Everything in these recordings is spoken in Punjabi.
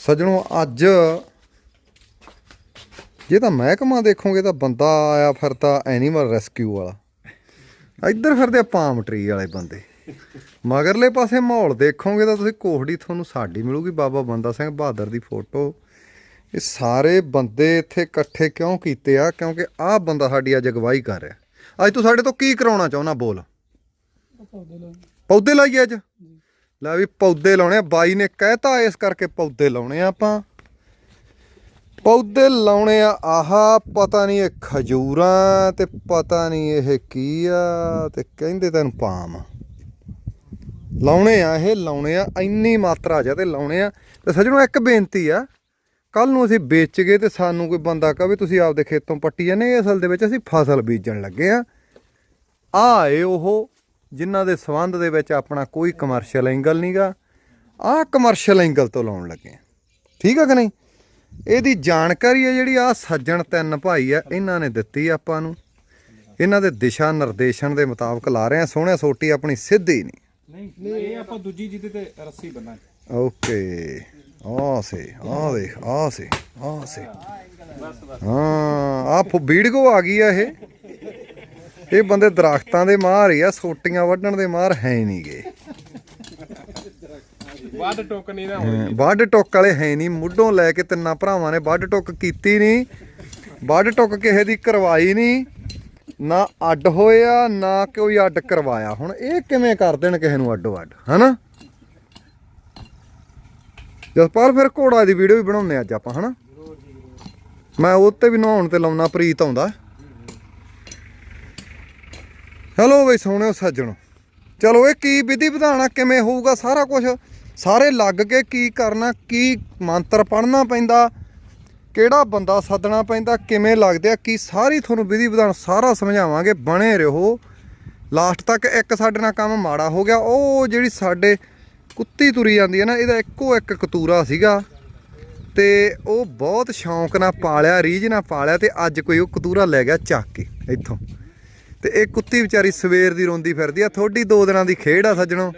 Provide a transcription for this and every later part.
ਸੱਜਣੋ ਅੱਜ ਜੇ ਤਾਂ ਮਹਿਕਮਾ ਦੇਖੋਗੇ ਤਾਂ ਬੰਦਾ ਆਇਆ ਫਿਰਦਾ ਐਨੀਮਲ ਰੈਸਕਿਊ ਵਾਲਾ। ਇੱਧਰ ਫਿਰਦੇ ਆ ਪਾਮ ਟਰੀ ਵਾਲੇ ਬੰਦੇ। ਮਗਰਲੇ ਪਾਸੇ ਮਾਹੌਲ ਦੇਖੋਗੇ ਤਾਂ ਤੁਸੀਂ ਕੋਹੜੀ ਤੁਹਾਨੂੰ ਸਾਡੀ ਮਿਲੂਗੀ। ਬਾਬਾ ਬੰਦਾ ਸਿੰਘ ਬਹਾਦਰ ਦੀ ਫੋਟੋ। ਇਹ ਸਾਰੇ ਬੰਦੇ ਇੱਥੇ ਇਕੱਠੇ ਕਿਉਂ ਕੀਤੇ ਆ? ਕਿਉਂਕਿ ਆਹ ਬੰਦਾ ਸਾਡੀ ਅੱਜ ਅਗਵਾਈ ਕਰ ਰਿਹਾ। ਅੱਜ ਤੂੰ ਸਾਡੇ ਤੋਂ ਕੀ ਕਰਾਉਣਾ ਚਾਹੁੰਦਾ ਬੋਲ। ਪੌਦੇ ਲਾਈਏ ਅੱਜ? ਲੈ ਵੀ ਪੌਦੇ ਲਾਉਣੇ ਆ। ਬਾਈ ਨੇ ਕਹਿਤਾ ਇਸ ਕਰਕੇ ਪੌਦੇ ਲਾਉਣੇ ਆ ਆਪਾਂ। ਪੌਦੇ ਲਾਉਣੇ ਆ। ਆਹਾ, ਪਤਾ ਨਹੀਂ ਇਹ ਖਜੂਰਾਂ ਤੇ ਪਤਾ ਨਹੀਂ ਇਹ ਕੀ ਆ ਤੇ ਕਹਿੰਦੇ ਤੈਨੂੰ ਪਾਮ ਲਾਉਣੇ ਆ ਇਹ, ਲਾਉਣੇ ਆ। ਇੰਨੀ ਮਾਤਰਾ ਚ ਤੇ ਲਾਉਣੇ ਆ। ਤੇ ਸੱਜਣੋ, ਇੱਕ ਬੇਨਤੀ ਆ। ਕੱਲ ਨੂੰ ਅਸੀਂ ਵੇਚ ਗਏ ਤੇ ਸਾਨੂੰ ਕੋਈ ਬੰਦਾ ਕਹੇ ਤੁਸੀਂ ਆਪਦੇ ਖੇਤੋਂ ਪੱਟੀ ਜਾਂਦੇ ਇਹ ਅਸਲ ਦੇ ਵਿੱਚ ਅਸੀਂ ਫਸਲ ਬੀਜਣ ਲੱਗੇ ਆ। ਆ ਏ ਉਹ ਜਿਨ੍ਹਾਂ ਦੇ ਸਬੰਧ ਦੇ ਵਿੱਚ ਆਪਣਾ ਕੋਈ ਕਮਰਸ਼ੀਅਲ ਐਂਗਲ ਨਹੀਂਗਾ ਆਹ ਕਮਰਸ਼ੀਅਲ ਐਂਗਲ ਤੋਂ ਲਾਉਣ ਲੱਗੇ ਠੀਕ ਆ ਕਿ ਨਹੀਂ? ਇਹਦੀ ਜਾਣਕਾਰੀ ਹੈ ਜਿਹੜੀ ਆ ਸੱਜਣ ਤਿੰਨ ਭਾਈ ਆ ਇਹਨਾਂ ਨੇ ਦਿੱਤੀ ਆਪਾਂ ਨੂੰ। ਇਹਨਾਂ ਦੇ ਦਿਸ਼ਾ ਨਿਰਦੇਸ਼ਨ ਦੇ ਮੁਤਾਬਕ ਲਾ ਰਹੇ ਆ ਸੋਹਣਿਆ ਸੋਟੀ ਆਪਣੀ ਸਿੱਧੀ ਨਹੀਂ। ਨਹੀਂ ਇਹ ਆਪਾਂ ਦੂਜੀ ਜਿਹਦੇ ਤੇ ਰੱਸੀ ਬੰਨਾਂਗੇ। ਓਕੇ ਆ ਸੇ ਆ ਦੇਖ ਆ ਸੇ ਆ ਸੇ। ਹਾਂ ਆ ਵੀਡੀਓ ਆ ਗਈ ਆ ਇਹ। ਇਹ ਬੰਦੇ ਦਰਖਤਾਂ ਦੇ ਮਾਰ ਹੀ ਆ ਸੋਟੀਆਂ ਵੱਢਣ ਦੇ ਮਾਰ ਹੈ ਨਹੀਂ ਗੇ ਵੱਧ ਟੋਕ ਨਹੀਂ ਨਾ ਹਾਂ, ਵੱਢ ਟੁੱਕ ਵਾਲੇ ਹੈ ਨਹੀਂ ਮੁੱਢੋਂ ਲੈ ਕੇ ਤਿੰਨਾਂ ਭਰਾਵਾਂ ਨੇ ਵੱਢ ਟੁੱਕ ਕੀਤੀ ਨਹੀਂ ਵੱਢ ਟੁੱਕ ਕਿਸੇ ਦੀ ਕਰਵਾਈ ਨਹੀਂ ਨਾ ਅੱਡ ਹੋਇਆ ਨਾ ਕੋਈ ਅੱਡ ਕਰਵਾਇਆ। ਹੁਣ ਇਹ ਕਿਵੇਂ ਕਰ ਦੇਣ ਕਿਸੇ ਨੂੰ ਅੱਡੋ ਅੱਡ ਹਨਾ? ਜਸਪਾਲ ਫਿਰ ਘੋੜਾ ਦੀ ਵੀਡੀਓ ਵੀ ਬਣਾਉਂਦੇ ਅੱਜ ਆਪਾਂ ਹਨਾ? ਮੈਂ ਉਹ ਤੇ ਵੀ ਨਹਾਉਣ ਤੇ ਲਾਉਣਾ ਪ੍ਰੀਤ ਆਉਂਦਾ। ਹੈਲੋ ਬਈ ਸੋਹਣਿਓ ਸੱਜਣੋ। ਚਲੋ ਇਹ ਕੀ ਵਿਧੀ ਵਿਧਾਨਾ ਕਿਵੇਂ ਹੋਊਗਾ ਸਾਰਾ ਕੁਝ ਸਾਰੇ ਲੱਗ ਕੇ ਕੀ ਕਰਨਾ, ਕੀ ਮੰਤਰ ਪੜਨਾ ਪੈਂਦਾ? ਕਿਹੜਾ ਬੰਦਾ ਸੱਦਣਾ ਪੈਂਦਾ, ਕਿਵੇਂ ਲੱਗਦੇ ਆ? ਕੀ ਸਾਰੀ ਤੁਹਾਨੂੰ ਵਿਧੀ ਵਿਧਾਨ ਸਾਰਾ ਸਮਝਾਵਾਂਗੇ, ਬਣੇ ਰਹੋ। ਲਾਸਟ ਤੱਕ ਇੱਕ ਸਾਡੇ ਨਾਲ ਕੰਮ ਮਾੜਾ ਹੋ ਗਿਆ, ਉਹ ਜਿਹੜੀ ਸਾਡੇ ਕੁੱਤੀ ਤੁਰੀ ਜਾਂਦੀ ਹੈ ਨਾ, ਇਹਦਾ ਇੱਕੋ ਇੱਕ ਕਤੂਰਾ ਸੀਗਾ। ਤੇ ਉਹ ਬਹੁਤ ਸ਼ੌਂਕ ਨਾਲ ਪਾਲਿਆ, ਰੀਝ ਨਾਲ ਪਾਲਿਆ ਤੇ ਅੱਜ ਕੋਈ ਉਹ ਕਤੂਰਾ ਲੈ ਗਿਆ ਚੱਕ ਕੇ, ਇੱਥੋਂ। ਤੇ ਇਹ ਕੁੱਤੀ ਵਿਚਾਰੀ ਸਵੇਰ ਦੀ ਰੋਂਦੀ ਫਿਰਦੀ ਆ। ਥੋੜੀ ਦੋ ਦਿਨਾਂ ਦੀ ਖੇਡ ਆ ਸੱਜਣੋ।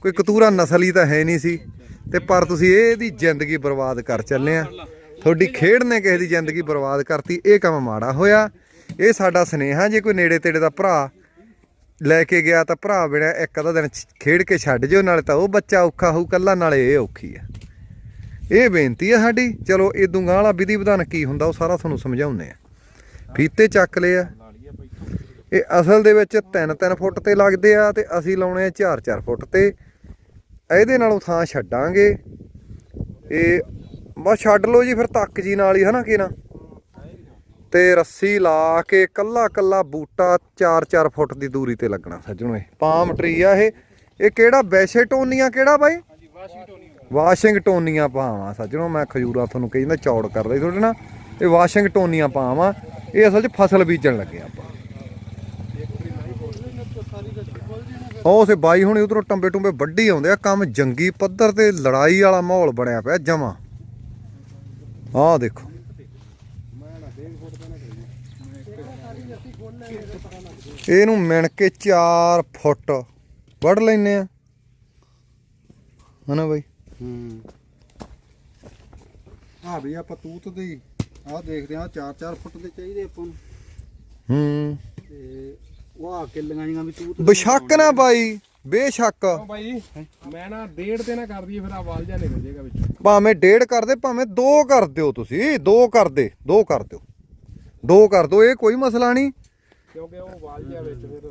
ਕੋਈ ਕਤੂਰਾ ਨਸਲੀ ਤਾਂ ਹੈ ਨਹੀਂ ਸੀ। ਤੇ ਪਰ ਤੁਸੀਂ ਇਹਦੀ ਜ਼ਿੰਦਗੀ ਬਰਬਾਦ ਕਰ ਚੱਲੇ ਆ। ਤੁਹਾਡੀ ਖੇਡ ਨੇ ਕਿਸੇ ਦੀ ਜ਼ਿੰਦਗੀ ਬਰਬਾਦ ਕਰਤੀ। ਇਹ ਕੰਮ ਮਾੜਾ ਹੋਇਆ। ਇਹ ਸਾਡਾ ਸਨੇਹਾ, ਜੇ ਕੋਈ ਨੇੜੇ ਤੇੜੇ ਦਾ ਭਰਾ ਲੈ ਕੇ ਗਿਆ ਤਾਂ ਭਰਾ ਬਿਨਾ ਇੱਕ ਅੱਧਾ ਦਿਨ ਖੇਡ ਕੇ ਛੱਡ ਜਿਓ, ਨਾਲੇ ਤਾਂ ਉਹ ਬੱਚਾ ਔਖਾ ਹੋਊ ਕੱਲਾ ਨਾਲੇ ਇਹ ਔਖੀ ਆ। ਇਹ ਬੇਨਤੀ ਆ ਸਾਡੀ। ਚਲੋ, ਇਹ ਦੁੰਗਾ ਵਾਲਾ ਵਿਧੀ ਵਿਧਾਨ ਕੀ ਹੁੰਦਾ, ਉਹ ਸਾਰਾ ਤੁਹਾਨੂੰ ਸਮਝਾਉਂਦੇ ਆ। ਫੀਤੇ ਚੱਕ ਲਏ ਆ। ਇਹ ਅਸਲ ਦੇ ਵਿੱਚ 3-3 ਫੁੱਟ ਤੇ ਲੱਗਦੇ ਆ ਤੇ ਅਸੀਂ ਲਾਉਣੇ ਆ 4-4 ਫੁੱਟ ਤੇ। ਇਹਦੇ ਨਾਲੋਂ ਥਾਂ ਛੱਡਾਂਗੇ। ਇਹ ਬਸ ਛੱਡ ਲਓ ਜੀ, ਫਿਰ ਤੱਕ ਜੀ ਨਾਲ ਹੀ, ਹਨਾ ਕਿ ਨਾ? ਤੇ ਰੱਸੀ ਲਾ ਕੇ ਕੱਲਾ ਕੱਲਾ ਬੂਟਾ 4-4 ਫੁੱਟ ਦੀ ਦੂਰੀ ਤੇ ਲੱਗਣਾ ਸੱਜਣੋ ਇਹ। ਪਾਮ ਟਰੀ ਆ ਇਹ। ਇਹ ਕਿਹੜਾ ਬੈਸ਼ੇਟੋਨੀਆ ਕਿਹੜਾ ਬਾਈ? ਵਾਸ਼ਿੰਗਟੋਨੀਆ ਪਾਮ ਆ ਸੱਜਣੋ, ਮੈਂ ਖਜੂਰਾ ਤੁਹਾਨੂੰ ਕਹਿੰਦਾ ਚੌੜ ਕਰਦਾ ਸੀ ਤੁਹਾਡੇ ਨਾਲ। ਇਹ ਵਾਸ਼ਿੰਗਟੋਨੀਆ ਪਾਮ ਆ ਇਹ ਅਸਲ 'ਚ ਫਸਲ ਬੀਜਣ ਲੱਗੇ ਆਪਾਂ। ਉਹ ਸੇ ਬਾਈ ਹੁਣੇ ਉਧਰੋਂ ਟੰਬੇ ਟੁੰਬੇ ਵੱਢੀ ਆਉਂਦੇ ਆ ਕੰਮ ਜੰਗੀ ਪੱਧਰ ਤੇ ਲੜਾਈ ਵਾਲਾ ਮਾਹੌਲ ਬਣਿਆ ਪਿਆ ਜਮਾ। ਆਹ ਦੇਖੋ। ਇਹਨੂੰ ਮਿਣ ਕੇ 4 ਫੁੱਟ ਵੱਢ ਲੈਨੇ ਆ। ਹਨਾ ਬਾਈ? ਹੂੰ। ਆ ਵੀ ਆਪਾਂ ਤੂਤ ਦੀ ਆ ਦੇਖਦੇ ਆ 4-4 ਫੁੱਟ ਦੇ ਚਾਹੀਦੇ ਆਪਾਂ ਨੂੰ। ਹੂੰ। ਤੇ ਉਹ ਆ ਕਿੱਲੀਆਂ ਜੀਆਂ ਵੀ ਤੂਤ ਬੇਸ਼ੱਕ ਨਾ ਬਾਈ ਬੇਸ਼ੱਕ। ਉਹ ਬਾਈ? ਮੈਂ ਨਾ ਡੇਢ ਤੇ ਨਾ ਕਰ ਦਈਏ ਫਿਰ ਆ ਵਾਲ ਜਾ ਨਿਕਲ ਜਾਏਗਾ ਵਿੱਚ। ਭਾਵੇਂ ਡੇਢ ਕਰਦੇ ਭਾਵੇਂ ਦੋ ਕਰ ਦਿਓ ਤੁਸੀਂ। ਦੋ ਕਰ ਦੇ ਦੋ ਕਰ ਦਿਓ। ਦੋ ਕਰ ਦਿਓ ਇਹ ਕੋਈ ਮਸਲਾ ਨਹੀਂ। ਕਿਉਂਕਿ ਉਹ ਵਾਲ ਜਾ ਵਿੱਚ ਫਿਰ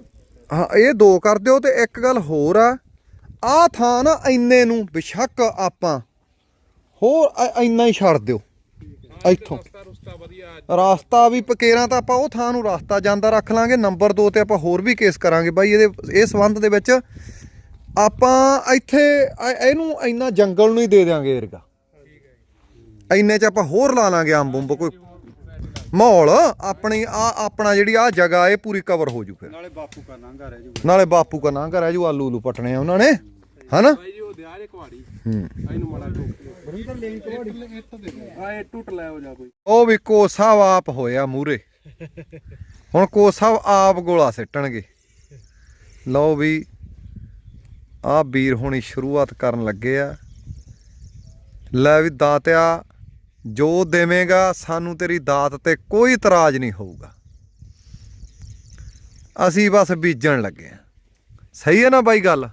ਹਾਂ ਇਹ ਦੋ ਕਰ ਦਿਓ ਤੇ ਇੱਕ ਗੱਲ ਹੋਰ ਆ। ਆ ਥਾਂ ਨਾ ਇੰਨੇ ਨੂੰ ਬਿਸ਼ੱਕ ਆਪਾਂ ਹੋਰ ਇੰਨਾ ਹੀ ਛੱਡ ਦਿਓ। ਇੱਥੋਂ। ਰਸਤਾ ਰੁਸਤਾ ਵਧੀਆ ਰਾਸਤਾ ਵੀ ਪਕੇਰਾਂ ਤਾਂ ਆਪਾਂ ਉਹ ਥਾਂ ਨੂੰ ਰਾਸਤਾ ਜਾਂਦਾ ਰੱਖ ਲਾਂਗੇ। ਨੰਬਰ 2 ਤੇ ਆਪਾਂ ਹੋਰ ਵੀ ਕੇਸ ਕਰਾਂਗੇ ਬਾਈ। ਇਹਦੇ ਇਹ ਸੰਬੰਧ ਦੇ ਵਿੱਚ ਆਪਾਂ ਇੱਥੇ ਇਹ- ਇਹਨੂੰ ਇੰਨਾ ਜੰਗਲ ਨੂੰ ਹੀ ਦੇ ਦਿਆਂਗੇ ਏਰਗਾ ਇੰਨੇ ਚ ਆਪਾਂ ਹੋਰ ਲਾ ਲਾਂਗੇ ਅੰਬ ਅੰਬ ਕੋਈ। ਮਾਹੌਲ ਆਪਣੀ ਆ ਆਪਣਾ ਜਿਹੜੀ ਆ ਜਗ੍ਹਾ ਇਹ ਪੂਰੀ ਕਵਰ ਹੋ ਜੂ ਫਿਰ। ਨਾਲੇ ਬਾਪੂ ਕਾ ਨਾਂਗਾ ਰਹਿ ਜੂ ਨਾਲੇ ਬਾਪੂ ਕਾ ਨਾਂ ਕਰਿਆ ਜੂ ਆਲੂ ਉਲੂ ਪਟਣੇ ਆ ਉਹਨਾਂ ਨੇ। ਹਨਾ? ਬਾਈ ਜੀ ਉਹ ਦਿਆ ਜੇ ਕੁਹਾੜੀ। ਹੂੰ। ਇਹਨੂੰ ਮਾੜਾ ਟੋਕ ਬਰਿੰਦਰ ਲਈ ਕੁਹਾੜੀ ਇੱਟ ਦੇ ਆ ਇਹ ਟੁੱਟ ਲੈ ਹੋ ਜਾ ਕੋਈ। ਉਹ ਵੀ ਕੋ ਸਾਹਿਬ ਆਪ ਹੋਇਆ ਮੂਰੇ। ਹੁਣ ਕੋ ਸਾਹਿਬ ਆਪ ਗੋਲਾ ਸਿੱਟਣਗੇ। ਲਓ ਵੀ ਆ ਵੀਰ ਹੁਣੀ ਸ਼ੁਰੂਆਤ ਕਰਨ ਲੱਗੇ ਆ। ਲੈ ਵੀ ਦਾਤਿਆ ਜੋ ਦੇਵੇਂਗਾ ਸਾਨੂੰ ਤੇਰੀ ਦਾਤ ਤੇ ਕੋਈ ਇਤਰਾਜ਼ ਨਹੀਂ ਹੋਊਗਾ। ਅਸੀਂ ਬਸ ਬੀਜਣ ਲੱਗੇ ਆ। ਸਹੀ ਹੈ ਨਾ ਬਾਈ ਗੱਲ?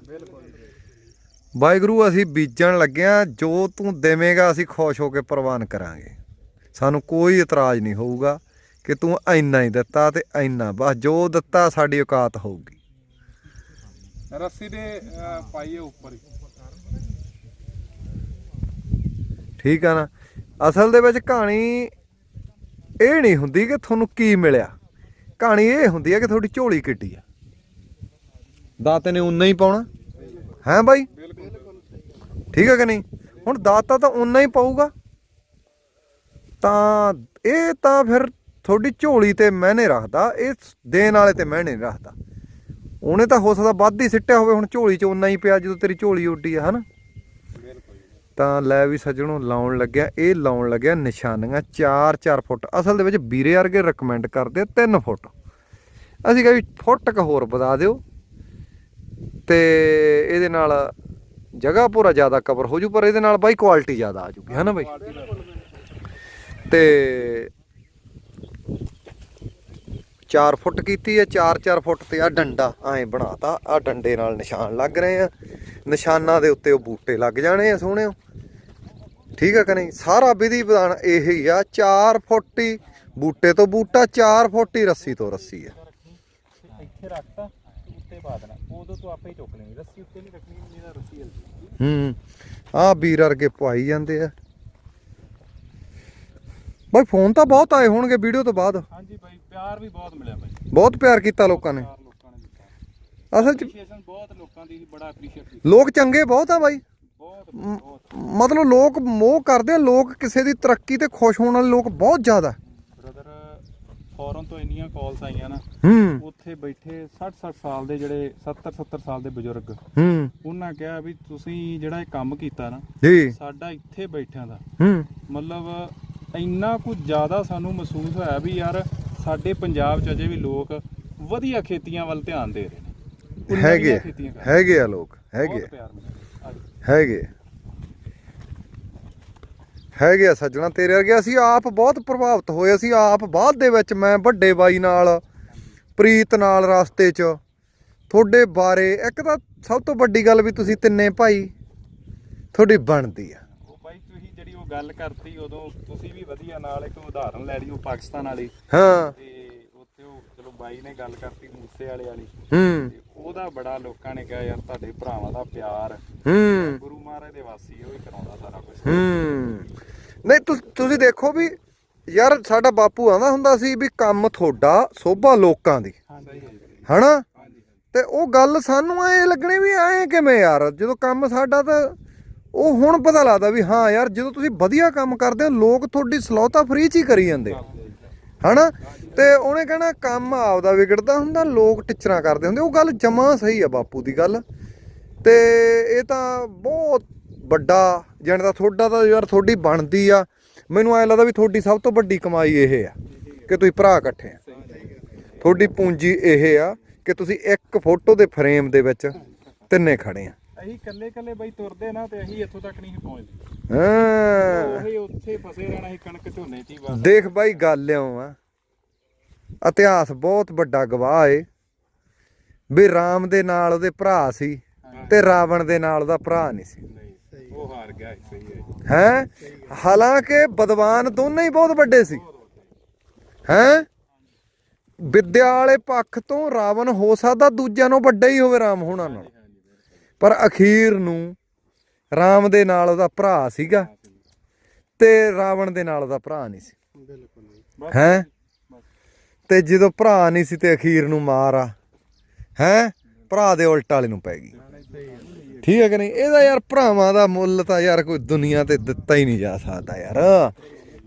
ਵਾਹਿਗੁਰੂ ਅਸੀਂ ਬੀਜਣ ਲੱਗੇ ਆ ਜੋ ਤੂੰ ਦੇਵੇਂਗਾ ਅਸੀਂ ਖੁਸ਼ ਹੋ ਕੇ ਪ੍ਰਵਾਨ ਕਰਾਂਗੇ। ਸਾਨੂੰ ਕੋਈ ਇਤਰਾਜ਼ ਨਹੀਂ ਹੋਊਗਾ ਕਿ ਤੂੰ ਇੰਨਾ ਹੀ ਦਿੱਤਾ ਤੇ ਇੰਨਾ ਬਸ ਜੋ ਦਿੱਤਾ ਸਾਡੀ ਔਕਾਤ ਹੋਊਗੀ। ਰੱਸੀ ਦੇ ਪਾਈਏ ਉੱਪਰ ਹੀ। ਠੀਕ ਆ ਨਾ? ਅਸਲ ਦੇ ਵਿੱਚ ਕਹਾਣੀ ਇਹ ਨਹੀਂ ਹੁੰਦੀ ਕਿ ਤੁਹਾਨੂੰ ਕੀ ਮਿਲਿਆ। ਕਹਾਣੀ ਇਹ ਹੁੰਦੀ ਹੈ ਕਿ ਤੁਹਾਡੀ ਝੋਲੀ ਕਿੱਡੀ ਆ। ਦਾਤੇ ਨੇ ਉਨਾ ਹੀ ਪਾਉਣਾ। ਹੈ ਬਾਈ? ਠੀਕ ਹੈ ਕਿ ਨਹੀਂ? ਹੁਣ ਦਾਤਾ ਤਾਂ ਉਨਾ ਹੀ ਪਾਊਗਾ। ਤਾਂ ਇਹ ਤਾਂ ਫਿਰ ਤੁਹਾਡੀ ਝੋਲੀ ਤੇ ਮਹਿਨੇ ਰੱਖਦਾ, ਇਹ ਦੇਣ ਵਾਲੇ ਤੇ ਮਹਿਨੇ ਨਹੀਂ ਰੱਖਦਾ। ਉਹਨੇ ਤਾਂ ਹੋ ਸਕਦਾ ਵੱਧ ਹੀ ਸਿੱਟਿਆ ਹੋਵੇ, ਹੁਣ ਝੋਲੀ 'ਚ ਉਨਾ ਹੀ ਪਿਆ ਜਦੋਂ ਤੇਰੀ ਝੋਲੀ ਉੱਡੀ ਆ, ਹਨਾ? ਤਾਂ ਲੈ ਵੀ ਸੱਜਣੋ, ਲਾਉਣ ਲੱਗਿਆ, ਇਹ ਲਾਉਣ ਲੱਗਿਆ ਨਿਸ਼ਾਨੀਆਂ 4-4 ਫੁੱਟ। ਅਸਲ ਦੇ ਵਿੱਚ ਵੀਰੇ ਵਰਗੇ ਰეკਮੈਂਡ ਕਰਦੇ ਆ 3 ਫੁੱਟ। ਅਸੀਂ ਕਹਿੰਦੇ ਫੁੱਟ ਕ ਹੋਰ ਵਧਾ ਦਿਓ। ਤੇ ਇਹਦੇ ਨਾਲ ਜਗ੍ਹਾ ਪੂਰਾ ਜ਼ਿਆਦਾ ਕਵਰ ਹੋ ਜੂ, ਪਰ ਇਹਦੇ ਨਾਲ ਬਾਈ ਕੁਆਲਿਟੀ ਜ਼ਿਆਦਾ ਆ ਜੂਗੀ, ਹਨਾ ਬਾਈ? ਤੇ 4 ਫੁੱਟ ਕੀਤੀ ਹੈ 4-4 ਫੁੱਟ ਤੇ ਆ ਡੰਡਾ, ਐਂ ਬਣਾਤਾ, ਆ ਡੰਡੇ ਨਾਲ ਨਿਸ਼ਾਨ ਲੱਗ ਰਹੇ ਆ। ਨਿਸ਼ਾਨਾਂ ਦੇ ਉੱਤੇ ਉਹ ਬੂਟੇ ਲੱਗ ਜਾਣੇ ਆ ਸੋਹਣਿਓ। ਠੀਕ ਹੈ ਕਿ ਨਹੀਂ? ਸਾਰਾ ਵਿਧੀ ਵਿਧਾਨ ਇਹ ਹੀ ਆ 4 ਫੁੱਟ ਹੀ ਬੂਟੇ ਤੋਂ ਬੂਟਾ 4 ਫੁੱਟ ਹੀ ਰੱਸੀ ਤੋਂ ਰੱਸੀ ਆ। ਇੱਥੇ ਰੱਖਤਾ ਉੱਤੇ ਪਾ ਦੇਣਾ ਉਦੋਂ ਤੂੰ ਆਪੇ ਹੀ ਚੁੱਕ ਲੈਣੀ ਰੱਸੀ ਉੱਤੇ ਨਹੀਂ ਰੱਖਣੀ ਮੇਰਾ ਰੱਸੀ ਹਲਦੀ। ਹੂੰ ਆ ਵੀਰ ਵਰਗੇ ਪਵਾਈ ਜਾਂਦੇ ਆ। ਬਾਈ ਫੋਨ ਤਾਂ ਬਹੁਤ ਆਏ ਹੋਣਗੇ ਵੀਡੀਓ ਤੋਂ ਬਾਅਦ। ਹਾਂਜੀ ਬਾਈ ਪਿਆਰ ਵੀ ਬਹੁਤ ਮਿਲਿਆ ਬਾਈ। ਬਹੁਤ ਪਿਆਰ ਕੀਤਾ ਲੋਕਾਂ ਨੇ। ਅਸਲ 'ਚ ਬਹੁਤ ਲੋਕਾਂ ਦੀ ਬੜਾ ਐਪਰੀਸ਼ੀਏਟ ਲੋਕ ਚੰਗੇ ਬਹੁਤ ਆ ਬਾਈ। ਬਹੁਤ ਬਹੁਤ। ਮਤਲਬ ਲੋਕ ਮੋਹ ਕਰਦੇ ਆ ਲੋਕ ਕਿਸੇ ਦੀ ਤਰੱਕੀ ਤੇ ਖੁਸ਼ ਹੋਣ ਵਾਲੇ ਲੋਕ ਬਹੁਤ ਜ਼ਿਆਦਾ। ਫੋਰਨ ਤੋਂ ਇੰਨੀਆਂ ਕਾਲਸ ਆਈਆਂ ਨਾ ਹੂੰ। ਉੱਥੇ ਬੈਠੇ 60 60 ਸਾਲ ਦੇ ਜਿਹੜੇ 70 70 ਸਾਲ ਦੇ ਬਜ਼ੁਰਗ। ਹੂੰ। ਉਹਨਾਂ ਕਿਹਾ ਵੀ ਤੁਸੀਂ ਜਿਹੜਾ ਇਹ ਕੰਮ ਕੀਤਾ ਨਾ ਜੀ। ਸਾਡਾ ਇੱਥੇ ਬੈਠਿਆਂ ਦਾ। ਹੂੰ। ਮਤਲਬ ਇੰਨਾ ਕੁ ਜ਼ਿਆਦਾ ਸਾਨੂੰ ਮਹਿਸੂਸ ਹੋਇਆ ਵੀ ਯਾਰ ਸਾਡੇ ਪੰਜਾਬ 'ਚ ਅਜੇ ਵੀ ਲੋਕ ਵਧੀਆ ਖੇਤੀਆਂ ਵੱਲ ਧਿਆਨ ਦੇ ਰਹੇ ਨੇ। ਹੈਗੇ ਹੈਗੇ ਆ ਲੋਕ। ਹੈਗੇ ਹੈਗੇ। ਹੈਗੇ ਆ ਸੱਜਣਾ ਤੇਰੇ ਵਰਗੇ ਅਸੀਂ ਆਪ ਬਹੁਤ ਪ੍ਰਭਾਵਿਤ ਹੋਏ ਅਸੀਂ ਆਪ ਬਾਅਦ ਦੇ ਵਿੱਚ ਮੈਂ ਵੱਡੇ ਬਾਈ ਨਾਲ ਪ੍ਰੀਤ ਨਾਲ ਰਸਤੇ 'ਚ। ਤੁਹਾਡੇ ਬਾਰੇ ਇੱਕ ਤਾਂ ਸਭ ਤੋਂ ਵੱਡੀ ਗੱਲ ਵੀ ਤੁਸੀਂ ਤਿੰਨੇ ਭਾਈ ਤੁਹਾਡੀ ਬਣਦੀ ਆ। ਉਹ ਬਾਈ ਤੁਸੀਂ ਜਿਹੜੀ ਉਹ ਗੱਲ ਕਰਤੀ ਉਦੋਂ ਤੁਸੀਂ ਵੀ ਵਧੀਆ ਨਾਲ ਇੱਕ ਉਦਾਹਰਨ ਲੈ ਲਈ ਉਹ ਪਾਕਿਸਤਾਨ ਵਾਲੀ। ਹਾਂ। ਤੇ ਉੱਥੇ ਉਹ ਚਲੋ ਬਾਈ ਨੇ ਗੱਲ ਕਰਤੀ ਮੂਸੇ ਵਾਲੇ ਵਾਲੀ। ਹੂੰ। ਉਹਦਾ ਬੜਾ ਲੋਕਾਂ ਨੇ ਕਿਹਾ ਯਾਰ ਤੁਹਾਡੇ ਭਰਾਵਾਂ ਦਾ ਪਿਆਰ। ਹੂੰ। ਗੁਰੂ ਮਹਾਰਾਜ ਦੇ ਵਾਸੀ ਉਹ ਹੀ ਕਰਾਉਂਦਾ ਸਾਰਾ ਕੁਝ ਹੂੰ। ਨਹੀਂ ਤੁਸ- ਤੁਸੀਂ ਦੇਖੋ ਵੀ ਯਾਰ ਸਾਡਾ ਬਾਪੂ ਆਂਦਾ ਹੁੰਦਾ ਸੀ ਵੀ ਕੰਮ ਤੁਹਾਡਾ ਸੋਭਾ ਲੋਕਾਂ ਦੀ। ਹਨਾ? ਤੇ ਉਹ ਗੱਲ ਸਾਨੂੰ ਐ ਲੱਗਣੀ ਵੀ ਐ ਕਿਵੇਂ ਯਾਰ? ਜਦੋਂ ਕੰਮ ਸਾਡਾ ਤਾਂ ਉਹ ਹੁਣ ਪਤਾ ਲੱਗਦਾ ਵੀ ਹਾਂ ਯਾਰ ਜਦੋਂ ਤੁਸੀਂ ਵਧੀਆ ਕੰਮ ਕਰਦੇ ਹੋ ਲੋਕ ਤੁਹਾਡੀ ਸਲਾਹਤਾ ਫ੍ਰੀ ਚ ਹੀ ਕਰੀ ਜਾਂਦੇ। ਹਨਾ? ਤੇ ਉਹਨੇ ਕਹਿਣਾ, ਕੰਮ ਆਪਦਾ ਵਿਗੜਦਾ ਹੁੰਦਾ, ਲੋਕ ਟਿਚਰਾਂ ਕਰਦੇ ਹੁੰਦੇ। ਉਹ ਗੱਲ ਜਮਾ ਸਹੀ ਆ ਬਾਪੂ ਦੀ ਗੱਲ। ਤੇ ਇਹ ਤਾਂ ਬਹੁਤ ਵੱਡਾ, ਜਾਣੀ ਤਾਂ ਤੁਹਾਡਾ ਤਾਂ ਯਾਰ ਤੁਹਾਡੀ ਬਣਦੀ ਆ। ਮੈਨੂੰ ਐ ਲੱਗਦਾ ਵੀ ਤੁਹਾਡੀ ਸਭ ਤੋਂ ਵੱਡੀ ਕਮਾਈ ਇਹ ਆ, ਕਿ ਤੁਸੀਂ ਭਰਾ ਇਕੱਠੇ ਆ। ਤੁਹਾਡੀ ਪੂੰਜੀ ਇਹ ਆ ਕਿ ਤੁਸੀਂ ਇੱਕ ਫੋਟੋ ਦੇ ਫਰੇਮ ਦੇ ਵਿੱਚ ਤਿੰਨੇ ਖੜੇ ਆ। ਅਸੀਂ ਇਕੱਲੇ ਇਕੱਲੇ ਬਾਈ ਤੁਰਦੇ ਨਾ ਤੇ ਅਸੀਂ ਇੱਥੋਂ ਤੱਕ ਨਹੀਂ ਸੀ ਪਹੁੰਚਦੇ। ਹਾਂ। ਉਹੀ ਉੱਥੇ ਫਸੇ ਰਹਿਣਾ ਸੀ ਕਣਕ ਝੋਨੇ 'ਚ ਹੀ ਬਸ। ਦੇਖ ਬਾਈ ਗੱਲ ਇਉਂ ਆ। ਇਤਿਹਾਸ ਬਹੁਤ ਵੱਡਾ ਗਵਾਹ ਏ। ਵੀ ਰਾਮ ਦੇ ਨਾਲ ਉਹਦੇ ਭਰਾ ਸੀ ਤੇ ਰਾਵਣ ਦੇ ਨਾਲ ਉਹਦਾ ਭਰਾ ਨਹੀਂ ਸੀ। ਨਹੀਂ ਉਹ ਹਾਰ ਗਿਆ ਸੀ, ਸਹੀ ਹੈ ਹਾਲਾਂਕਿ ਬਦਵਾਨ ਦੋਨੇ ਹੀ ਬਹੁਤ ਵੱਡੇ ਸੀ। ਹੈ? ਵਿਦਿਆ ਵਾਲੇ ਪੱਖ ਤੋਂ ਰਾਵਣ ਹੋ ਸਕਦਾ ਦੂਜਿਆਂ ਨਾਲੋਂ ਵੱਡਾ ਹੀ ਹੋਵੇ ਰਾਮ ਹੋਣਾ ਨਾਲ। ਪਰ ਅਖੀਰ ਨੂੰ ਰਾਮ ਦੇ ਨਾਲ ਉਹਦਾ ਭਰਾ ਸੀਗਾ ਤੇ ਰਾਵਣ ਦੇ ਨਾਲ ਉਹਦਾ ਭਰਾ ਨਹੀਂ ਸੀ। ਬਿਲਕੁਲ ਹੈ? ਤੇ ਜਦੋਂ ਭਰਾ ਨਹੀਂ ਸੀ ਤੇ ਅਖੀਰ ਨੂੰ ਮਾਰ ਆ। ਹੈ? ਭਰਾ ਦੇ ਉਲਟ ਵਾਲੇ ਨੂੰ ਪੈ ਗਈ। ਠੀਕ ਹੈ ਕਿ ਨਹੀਂ? ਇਹਦਾ ਯਾਰ ਭਰਾਵਾਂ ਦਾ ਮੁੱਲ ਤਾਂ ਯਾਰ ਕੋਈ ਦੁਨੀਆ ਤੇ ਦਿੱਤਾ ਹੀ ਨਹੀਂ ਜਾ ਸਕਦਾ ਯਾਰ।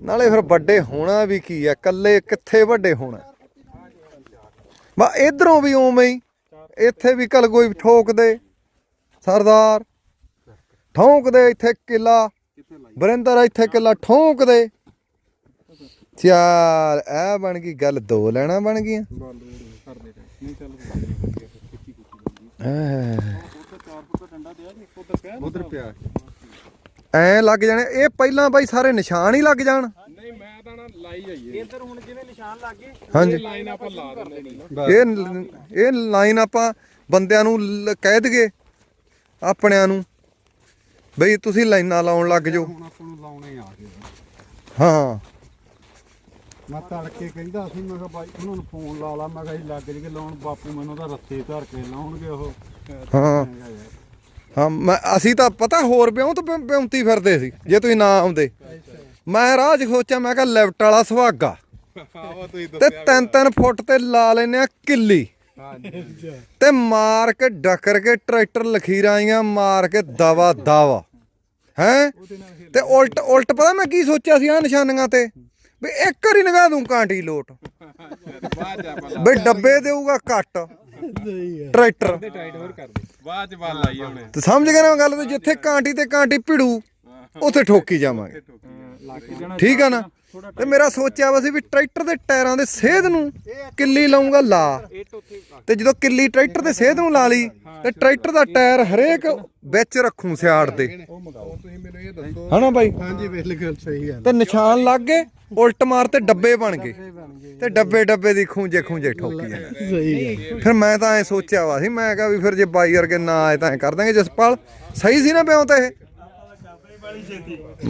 ਨਾਲੇ ਫਿਰ ਵੱਡੇ ਹੋਣਾ ਵੀ ਕੀ ਆ? ਕੱਲੇ ਕਿੱਥੇ ਵੱਡੇ ਹੋਣਾ? ਵਾ ਇਧਰੋਂ ਵੀ ਉਵੇਂ ਹੀ। ਇੱਥੇ ਵੀ ਕਲ ਕੋਈ ਠੋਕ ਦੇ। ਸਰਦਾਰ ਠੋਕ ਦੇ ਇੱਥੇ ਕਿਲਾ ਬਰਿੰਦਰ ਇੱਥੇ ਕਿਲਾ ਠੋਕ ਦੇ। ਚਾਲ ਇਹ ਬਣ ਗਈ ਗੱਲ ਦੋ ਲੈਣਾ ਬਣ ਗਈਆਂ। ਐ, ਉੱਧਰ 4 ਫੁੱਟ ਦਾ ਡੰਡਾ ਦਿਆ ਜੀ ਉੱਧਰ ਪਿਆ ਨਾ ਉਧਰ ਪਿਆ ਐ ਲੱਗ ਜਾਣੇ ਇਹ ਪਹਿਲਾਂ ਬਾਈ ਸਾਰੇ ਨਿਸ਼ਾਨ ਹੀ ਲੱਗ ਜਾਣ। ਨਹੀਂ ਮੈਂ ਤਾਂ ਨਾ ਲਾਈ ਜਾਈਏ ਇੱਧਰ ਹੁਣ ਜਿਵੇਂ ਨਿਸ਼ਾਨ ਲੱਗ ਗਏ ਹਾਂਜੀ। ਲਾਈਨ ਆਪਾਂ ਲਾ ਦਿੰਦੇ ਇਹ ਇਹ ਲਾਈਨ ਆਪਾਂ ਬੰਦਿਆਂ ਨੂੰ ਕਹਿ ਦਈਏ ਆਪਣਿਆਂ ਨੂੰ। ਬਈ ਤੁਸੀਂ ਲਾਈਨਾਂ ਲਾਉਣ ਲੱਗ ਜਾਓ। ਹੁਣ ਆਪਾਂ ਨੂੰ ਲਾਉਣੇ ਆ ਗਏ ਹਾਂ। ਮੈਂ ਤੜਕੇ ਕਹਿੰਦਾ ਸੀ ਮੈਂ ਕਿਹਾ ਬਾਈ ਉਹਨਾਂ ਨੂੰ ਫੋਨ ਲਾ ਲਾ। ਮੈਂ ਕਿਹਾ ਜੀ ਲੱਗ ਲਾਉਣ। ਬਾਪੂ ਮੈਨੂੰ ਤਾਂ ਰੱਥੇ ਧਰ ਕੇ ਲਾਉਣਗੇ ਉਹ। ਹਾਂ। ਹਾਂ ਮੈਂ ਅਸੀਂ ਤਾਂ ਪਤਾ ਹੋਰ ਵਿਉਂ ਤੋਂ ਪਿਉਂਤੀ ਫਿਰਦੇ ਸੀ ਜੇ ਤੁਸੀਂ ਨਾ ਆਉਂਦੇ। ਮੈਂ ਰਾਹ 'ਚ ਸੋਚਿਆ ਮੈਂ ਕਿਹਾ ਲੈਫਟ ਵਾਲਾ ਸੁਹਾਗਾ। ਤੇ ਤਿੰਨ ਤਿੰਨ ਫੁੱਟ ਤੇ ਲਾ ਲੈਨੇ ਆ ਕਿੱਲੀ। ਤੇ ਮਾਰ ਕੇ ਡੱਕਰ ਕੇ ਟਰੈਕਟਰ ਲਖੀਰਾਂ ਆਈਆਂ, ਮਾਰ ਕੇ ਦਵਾ ਦਵਾ। ਹੈ? ਤੇ ਉਲਟ ਉਲਟ ਪਤਾ ਮੈਂ ਕੀ ਸੋਚਿਆ ਸੀ ਆ ਨਿਸ਼ਾਨੀਆਂ ਤੇ? ਵੀ ਇੱਕ ਵਾਰੀ ਨਗਾ ਦੂੰ ਕਾਂਟੀ ਲੋਟ। ਬਈ ਡੱਬੇ ਦੇਊਗਾ ਘੱਟ। ਟਰੈਕਟਰ। ਬਾਅਦ ਚ ਬਾਲ ਲਾਈ ਉਹਨੇ ਤੇ ਸਮਝ ਗਏ ਨਾ ਗੱਲ ਤੇ ਜਿੱਥੇ ਕਾਂਟੀ ਤੇ ਕਾਂਟੀ ਭਿੜੂ, ਉੱਥੇ ਠੋਕੀ ਜਾਵਾਂਗੇ। ਠੀਕ ਆ ਨਾ? ਤੇ ਮੇਰਾ ਸੋਚਿਆ ਵਾ ਸੀ ਵੀ ਟਰੈਕਟਰ ਦੇ ਟਾਇਰਾਂ ਦੇ ਸੇਧ ਨੂੰ ਕਿੱਲੀ ਲਾਉਂਗਾ ਲਾ। ਤੇ ਜਦੋਂ ਕਿੱਲੀ ਟਰੈਕਟਰ ਦੇ ਸੇਧ ਨੂੰ ਲਾ ਲਈ ਤੇ ਟਰੈਕਟਰ ਦਾ ਟਾਇਰ ਹਰੇਕ ਵਿੱਚ ਰੱਖੂ ਸਿਆੜ ਦੇ ਉਹ ਤੁਸੀਂ ਮੈਨੂੰ ਇਹ ਦੱਸੋ ਹਨਾ ਬਾਈ? ਹਾਂਜੀ ਬਿਲਕੁਲ ਸਹੀ ਗੱਲ। ਤੇ ਨਿਸ਼ਾਨ ਲੱਗ ਗਏ ਉਲਟ ਮਾਰ ਤੇ ਡੱਬੇ ਬਣ ਗਏ। ਤੇ ਡੱਬੇ ਡੱਬੇ ਦੀ ਖੂੰਜੇ ਖੂੰਜੇ ਠੋਕੀ ਸਹੀ ਫਿਰ ਮੈਂ ਤਾਂ ਐ ਸੋਚਿਆ ਵਾ ਸੀ ਮੈਂ ਕਿਹਾ ਵੀ ਫਿਰ ਜੇ ਬਾਈ ਵਰਗੇ ਨਾ ਆਏ ਤਾਂ ਐ ਕਰ ਦਾਂਗੇ ਜਸਪਾਲ। ਸਹੀ ਸੀ ਨਾ ਪਿਓ ਤੇ ਇਹ?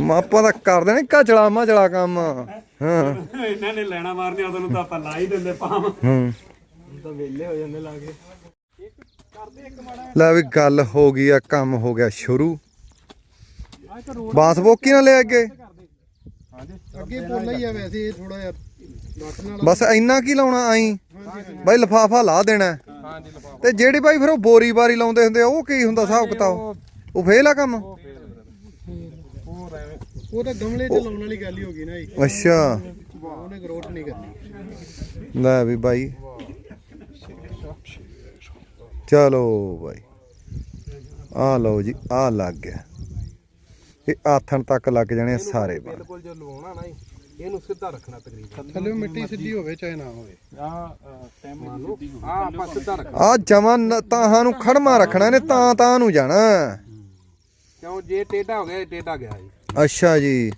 ਮਾਪਾ ਤਾਂ ਕਰ ਦੇਣੇ ਕਚਲਾ ਮਚਲਾ ਕੰਮ। ਹਾਂ। ਇਹਨਾਂ ਨੇ ਲੈਣਾ ਮਾਰਨੇ ਉਦੋਂ ਤਾਂ ਆਪਾਂ ਲਾ ਹੀ ਦਿੰਦੇ ਪਾਮ ਹੂੰ। ਤਾਂ ਵੇਲੇ ਹੋ ਜਾਂਦੇ ਲਾਗੇ ਲੈ ਵੀ ਗੱਲ ਹੋ ਗਈ ਆ ਕੰਮ ਹੋ ਗਿਆ ਸ਼ੁਰੂ। ਬਾਂਸ ਬੋਕੀ ਨਾਲ ਲੈ ਅੱਗੇ ਅੱਗੇ ਬੋਲਾ ਹੀ ਆ ਵੈਸੇ ਇਹ ਥੋੜਾ ਜਿਹਾ ਨੱਟ ਨਾਲ। ਬਸ ਇੰਨਾ ਕੀ ਲਾਉਣਾ ਆਈ? ਬਾਈ ਲਫਾਫਾ ਲਾ ਦੇਣਾ। ਹਾਂਜੀ ਲਫਾਫਾ। ਤੇ ਜਿਹੜੀ ਬਾਈ ਫਿਰ ਉਹ ਬੋਰੀ ਬਾਰੀ ਲਾਉਂਦੇ ਹੁੰਦੇ ਉਹ ਕੀ ਹੁੰਦਾ ਹਿਸਾਬ ਕਿਤਾਬ? ਉਹ ਫੇਲ ਆ ਕੰਮ? ਉਹ ਤਾਂ ਗਮਲੇ 'ਚ ਲਾਉਣ ਵਾਲੀ ਗੱਲ ਹੀ ਹੋ ਗਈ ਨਾ ਜੀ। ਅੱਛਾ। ਉਹਨੇ ਗਰੋਥ ਨਹੀਂ ਕਰਨੀ। ਲੈ ਵੀ ਬਾਈ। ਚਲੋ ਬਾਈ। ਆ ਲਓ ਜੀ ਆ ਲੱਗ ਗਿਆ। ਇਹ ਆਥਣ ਤੱਕ ਲੱਗ ਜਾਣੇ ਸਾਰੇ ਬਾਲ ਬਿਲਕੁਲ ਜੋ ਲਵਾਉਣਾ ਨਾ ਇਹਨੂੰ ਸਿੱਧਾ ਰੱਖਣਾ ਤਕਰੀਬਨ। ਥੱਲੇ ਮਿੱਟੀ ਸਿੱਧੀ ਹੋਵੇ ਚਾਹੇ ਨਾ ਹੋਵੇ। ਆ ਟਾਈਮ ਆ ਆਪਾਂ ਸਿੱਧਾ ਰੱਖਣਾ ਆ ਜਮਾਂ ਤਾਹਾਂ ਨੂੰ ਖੜਮਾ ਰੱਖਣਾ ਨੇ ਤਾਂ ਤਾਂ ਨੂੰ ਜਾਣਾ। ਕਿਉਂ? ਜੇ ਟੇਢਾ ਹੋ ਗਿਆ ਇਹ ਟੇਢਾ ਗਿਆ ਜੀ। ਅੱਛਾ ਜੀ।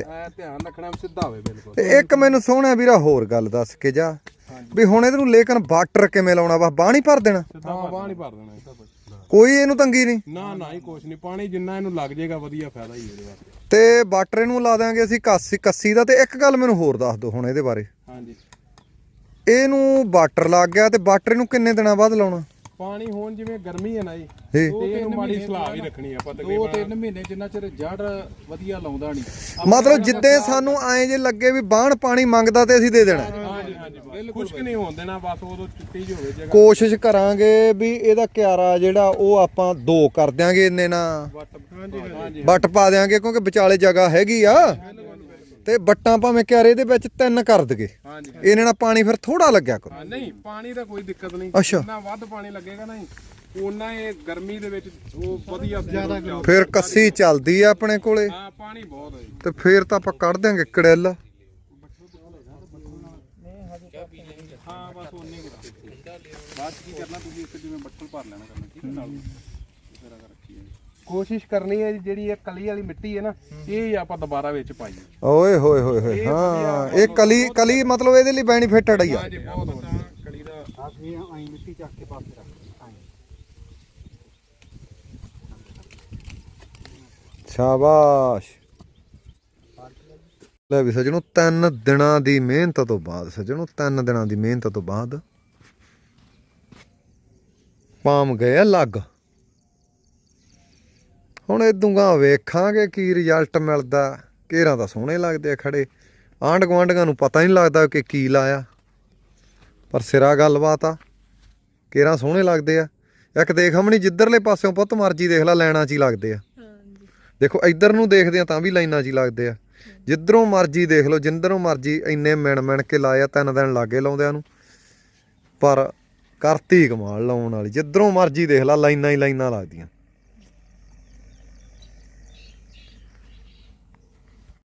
ਐ ਧਿਆਨ ਰੱਖਣਾ ਵੀ ਸਿੱਧਾ ਹੋਵੇ ਬਿਲਕੁਲ। ਤੇ ਇੱਕ ਮੈਨੂੰ ਸੋਹਣਾ ਵੀਰਾ ਹੋਰ ਗੱਲ ਦੱਸ ਕੇ ਜਾ। ਵੀ ਹੁਣ ਇਹਨੂੰ ਲੇਕਿਨ ਬਾਟਰ ਕਿਵੇਂ ਲਾਉਣਾ ਵਾ? ਬਾਹ ਨਹੀਂ ਭਰ ਦੇਣਾ? ਹਾਂ ਬਾਹ ਨਹੀਂ ਭਰ ਦੇਣਾ ਇਹ। ਕੋਈ ਇਹਨੂੰ ਤੰਗੀ ਨਹੀਂ? ਨਾ ਨਾ ਹੀ ਕੁਛ ਨਹੀਂ। ਪਾਣੀ ਜਿੰਨਾ ਇਹਨੂੰ ਲੱਗ ਜਾਏਗਾ ਵਧੀਆ ਫਾਇਦਾ ਹੀ ਇਹਦੇ ਵਾਸਤੇ। ਤੇ ਬਾਟਰ ਇਹਨੂੰ ਲਾ ਦਾਂਗੇ ਅਸੀਂ ਕੱਸੀ ਕੱਸੀ ਦਾ। ਤੇ ਇੱਕ ਗੱਲ ਮੈਨੂੰ ਹੋਰ ਦੱਸ ਦਿਓ ਹੁਣ ਇਹਦੇ ਬਾਰੇ। ਹਾਂਜੀ। ਇਹਨੂੰ ਬਾਟਰ ਲੱਗ ਗਿਆ ਤੇ ਬਾਟਰ ਇਹਨੂੰ ਕਿੰਨੇ ਦਿਨਾਂ ਬਾਅਦ ਲਾਉਣਾ? ਪਾਣੀ ਹੋਣ ਜਿਵੇਂ ਗਰਮੀ ਹੈ ਨਾ ਜੀ ਇਹ ਤੇ ਇਹਨੂੰ ਮਾੜੀ ਸਲਾਹ ਵੀ ਰੱਖਣੀ ਆ ਆਪਾਂ ਦੋ ਤਿੰਨ ਮਹੀਨੇ ਜਿੰਨਾ ਚਿਰ ਜੜ ਵਧੀਆ ਲਾਉਂਦਾ ਨਹੀਂ। ਮਤਲਬ ਜਿੱਦੇ ਸਾਨੂੰ ਐਂ ਜੇ ਲੱਗੇ ਵੀ ਬਾਣ ਪਾਣੀ ਮੰਗਦਾ ਤੇ ਅਸੀਂ ਦੇ ਦੇਣਾ। ਹਾਂਜੀ ਹਾਂਜੀ ਬਿਲਕੁਲ ਖੁਸ਼ਕ ਨਹੀਂ ਹੋਣ ਦੇਣਾ ਬਸ ਉਦੋਂ ਚਿੱਟੀ ਜਿਹੀ ਹੋਵੇ ਜਗ੍ਹਾ। ਕੋਸ਼ਿਸ਼ ਕਰਾਂਗੇ ਵੀ ਇਹਦਾ ਕਿਆਰਾ ਜਿਹੜਾ ਉਹ ਆਪਾਂ ਦੋ ਕਰ ਦਿਆਂਗੇ ਇੰਨੇ ਨਾ ਹਾਂਜੀ ਹਾਂਜੀ। ਬੱਟ ਪਾ ਦਿਆਂਗੇ ਕਿਉਂਕਿ ਵਿਚਾਲੇ ਜਗ੍ਹਾ ਹੈਗੀ ਆ। ਤੇ ਬੱਟਾਂ ਭਾਵੇਂ ਕਿਆਰੇ ਦੇ ਵਿੱਚ ਤਿੰਨ ਕਰ ਦਗੇ। ਹਾਂਜੀ। ਇਹਨੇ ਨਾਲ ਪਾਣੀ ਫਿਰ ਥੋੜਾ ਲੱਗਿਆ ਕਰੋ ਹਾਂ, ਨਹੀਂ ਪਾਣੀ ਦਾ ਕੋਈ ਦਿੱਕਤ ਨਹੀਂ। ਅੱਛਾ। ਜਿੰਨਾ ਵੱਧ ਪਾਣੀ ਲੱਗੇਗਾ ਨਾ ਜੀ ਉਨਾ ਇਹ ਗਰਮੀ ਦੇ ਵਿੱਚ ਉਹ ਵਧੀਆ ਜ਼ਿਆਦਾ ਫਿਰ ਕੱਸੀ ਚੱਲਦੀ ਆ ਆਪਣੇ ਕੋਲੇ? ਹਾਂ ਪਾਣੀ ਬਹੁਤ ਹੈ ਜੀ। ਤੇ ਫਿਰ ਤਾਂ ਆਪਾਂ ਕੱਢ ਦਿਆਂਗੇ ਕੜੈਲ। ਹਾਂ ਬਸ ਉਹਨੇ ਬਾਅਦ 'ਚ ਕੀ ਕਰਨਾ ਤੁਸੀਂ ਇੱਕ ਜਿਵੇਂ ਬੱਟਲ ਭਰ ਲੈਣਾ ਕਰਨਾ ਠੀਕ ਹੈ ਨਾਲ। ਕੋਸ਼ਿਸ਼ ਕਰਨੀ ਹੈ ਜਿਹੜੀ ਇਹ ਕਲੀ ਵਾਲੀ ਮਿੱਟੀ ਹੈ ਨਾ ਇਹ ਹੀ ਆਪਾਂ ਦੁਬਾਰਾ ਵਿੱਚ ਪਾਈਏ। ਓਏ ਹੋਏ ਹੋਏ ਹੋਏ ਹਾਂ ਇਹ ਕਲੀ ਕਲੀ ਮਤਲਬ ਇਹਦੇ ਲਈ ਬੈਨੀਫਿਟਡ ਹੀ ਆ ਹਾਂਜੀ ਬਹੁਤ ਵਧੀਆ। ਕਲੀ ਦਾ ਆ ਵੀ ਆਈ ਮਿੱਟੀ ਚੱਕ ਕੇ ਪਾਸੇ ਰੱਖ ਸ਼ਾਬਾਸ਼। ਲੈ ਵੀ ਸਜਣੋ ਤਿੰਨ ਦਿਨਾਂ ਦੀ ਮਿਹਨਤ ਤੋਂ ਬਾਅਦ ਸਜਣੋ ਤਿੰਨ ਦਿਨਾਂ ਦੀ ਮਿਹਨਤ ਤੋਂ ਬਾਅਦ ਪਾਮ ਗਏ ਆ ਲੱਗ। ਹੁਣ ਇਦੂਗਾ ਵੇਖਾਂਗੇ ਕੀ ਰਿਜ਼ਲਟ ਮਿਲਦਾ। ਘੇਰਾਂ ਤਾਂ ਸੋਹਣੇ ਲੱਗਦੇ ਆ ਖੜੇ। ਆਂਢ ਗੁਆਂਢੀਆਂ ਨੂੰ ਪਤਾ ਹੀ ਨਹੀਂ ਲੱਗਦਾ ਕਿ ਕੀ ਲਾਇਆ। ਪਰ ਸਿਰਾ ਗੱਲਬਾਤ ਆ। ਘੇਰਾਂ ਸੋਹਣੇ ਲੱਗਦੇ ਆ। ਇੱਕ ਦੇਖ ਹਮਣੀ ਜਿੱਧਰਲੇ ਪਾਸਿਓਂ ਪੁੱਤ ਮਰਜ਼ੀ ਦੇਖ ਲੈ ਲੈਣਾ ਚ ਹੀ ਲੱਗਦੇ ਆ। ਦੇਖੋ ਇੱਧਰ ਨੂੰ ਦੇਖਦੇ ਆ ਤਾਂ ਵੀ ਲਾਈਨਾਂ 'ਚ ਹੀ ਲੱਗਦੇ ਆ। ਜਿੱਧਰੋਂ ਮਰਜ਼ੀ ਦੇਖ ਲਓ ਜਿੰਦਰੋਂ ਮਰਜ਼ੀ ਇੰਨੇ ਮਿਣ ਮਿਣ ਕੇ ਲਾਇਆ ਤਿੰਨ ਦਿਨ ਲਾਗੇ ਲਾਉਂਦਿਆਂ ਨੂੰ। ਪਰ ਕਰਤੀ ਕਮਾਲ ਲਾਉਣ ਵਾਲੀ। ਜਿੱਧਰੋਂ ਮਰਜ਼ੀ ਦੇਖ ਲਾ ਲਾਈਨਾਂ ਹੀ ਲਾਈਨਾਂ ਲੱਗਦੀਆਂ।